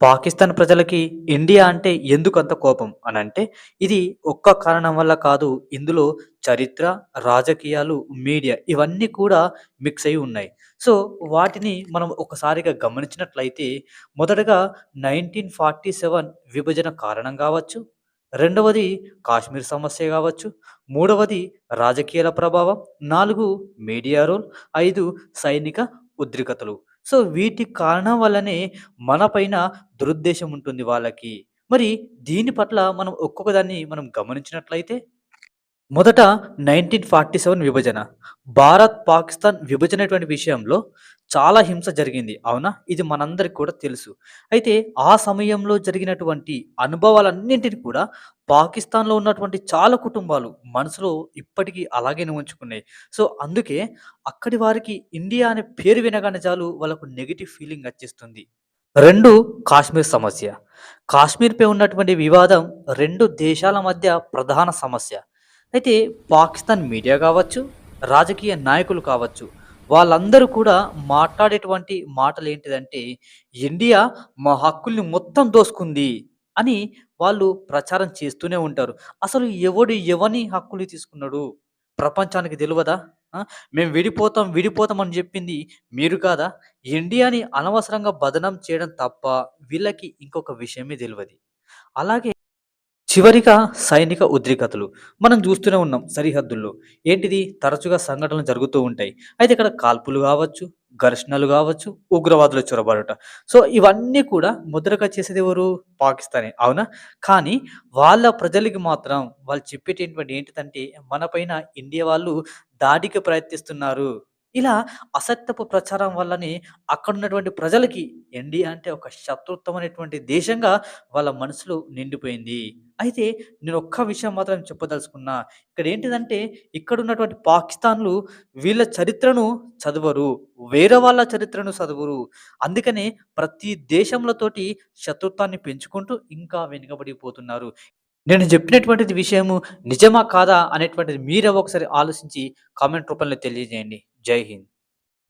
పాకిస్తాన్ ప్రజలకి ఇండియా అంటే ఎందుకంత కోపం అని అంటే ఇది ఒక్క కారణం వల్ల కాదు. ఇందులో చరిత్ర, రాజకీయాలు, మీడియా ఇవన్నీ కూడా మిక్స్ అయి ఉన్నాయి. సో, వాటిని మనం ఒకసారిగా గమనించినట్లయితే, మొదటగా 1947 విభజన కారణం కావచ్చు రెండవది కాశ్మీర్ సమస్య కావచ్చు మూడవది రాజకీయాల ప్రభావం. నాలుగు మీడియా రోల్. ఐదు సైనిక ఉద్రికతలు సో, వీటి కారణం వల్లనే మన పైన దురుద్దేశం ఉంటుంది వాళ్ళకి. మరి దీని పట్ల మనం ఒక్కొక్క దాన్ని మనం గమనించినట్లయితే మొదట 1947 విభజన. భారత్, పాకిస్తాన్ విభజన అటువంటి విషయంలో చాలా హింస జరిగింది. అవునా? ఇది మనందరికి కూడా తెలుసు. అయితే ఆ సమయంలో జరిగినటువంటి అనుభవాలన్నింటినీ కూడా పాకిస్తాన్‌లో ఉన్నటువంటి చాలా కుటుంబాలు మనసులో ఇప్పటికీ అలాగే ఉంచుకున్నాయి. సో, అందుకే అక్కడి వారికి ఇండియా అనే పేరు వినగానే చాలు వాళ్ళకు నెగిటివ్ ఫీలింగ్ వచ్చేస్తుంది. రెండు కాశ్మీర్ సమస్య. కాశ్మీర్‌పై ఉన్నటువంటి వివాదం రెండు దేశాల మధ్య ప్రధాన సమస్య. అయితే పాకిస్తాన్ మీడియా కావచ్చు, రాజకీయ నాయకులు కావచ్చు, వాళ్ళందరూ కూడా మాట్లాడేటువంటి మాటలేంటిదంటే, ఇండియా మా హక్కుల్ని మొత్తం దోసుకుంది అని వాళ్ళు ప్రచారం చేస్తూనే ఉంటారు. అసలు ఎవడు ఎవని హక్కులు తీసుకున్నాడు? ప్రపంచానికి తెలియదా మేము విడిపోతాం, విడిపోతాం అని చెప్పింది మీరు కాదా? ఇండియాని అనవసరంగా బదనం చేయడం తప్ప వీళ్ళకి ఇంకొక విషయమే తెలియదు అలాగే చివరిగా సైనిక ఉద్రిక్తతలు. మనం చూస్తూనే ఉన్నాం సరిహద్దుల్లో. ఏంటిది? తరచుగా సంఘటనలు జరుగుతూ ఉంటాయి. అయితే ఇక్కడ కాల్పులు కావచ్చు ఘర్షణలు కావచ్చు ఉగ్రవాదులు చొరబడట సో, ఇవన్నీ కూడా ముద్రగా చేసేది ఎవరు? పాకిస్తానే. అవునా? కానీ వాళ్ళ ప్రజలకి మాత్రం వాళ్ళు చెప్పేటటువంటి ఏంటిదంటే, మన పైన ఇండియా వాళ్ళు దాడికి ప్రయత్నిస్తున్నారు. ఇలా అసత్యపు ప్రచారం వల్లనే అక్కడున్నటువంటి ప్రజలకి ఇండియా అంటే ఒక శత్రుత్వమైనటువంటి దేశంగా వాళ్ళ మనసులో నిండిపోయింది. అయితే నేను ఒక్క విషయం మాత్రం చెప్పదలుచుకున్నా. ఇక్కడ ఉన్నటువంటి పాకిస్తాన్‌లు వీళ్ళ చరిత్రను చదవరు. వేరే వాళ్ళ చరిత్రను చదవరు. అందుకనే ప్రతి దేశంలతోటి శత్రుత్వాన్ని పెంచుకుంటూ ఇంకా వెనుకబడిపోతున్నారు. నేను చెప్పినటువంటిది విషయము నిజమా? కాదా? అనేటువంటిది మీరే ఒకసారి ఆలోచించి కామెంట్ రూపంలో తెలియజేయండి. जय हिंद.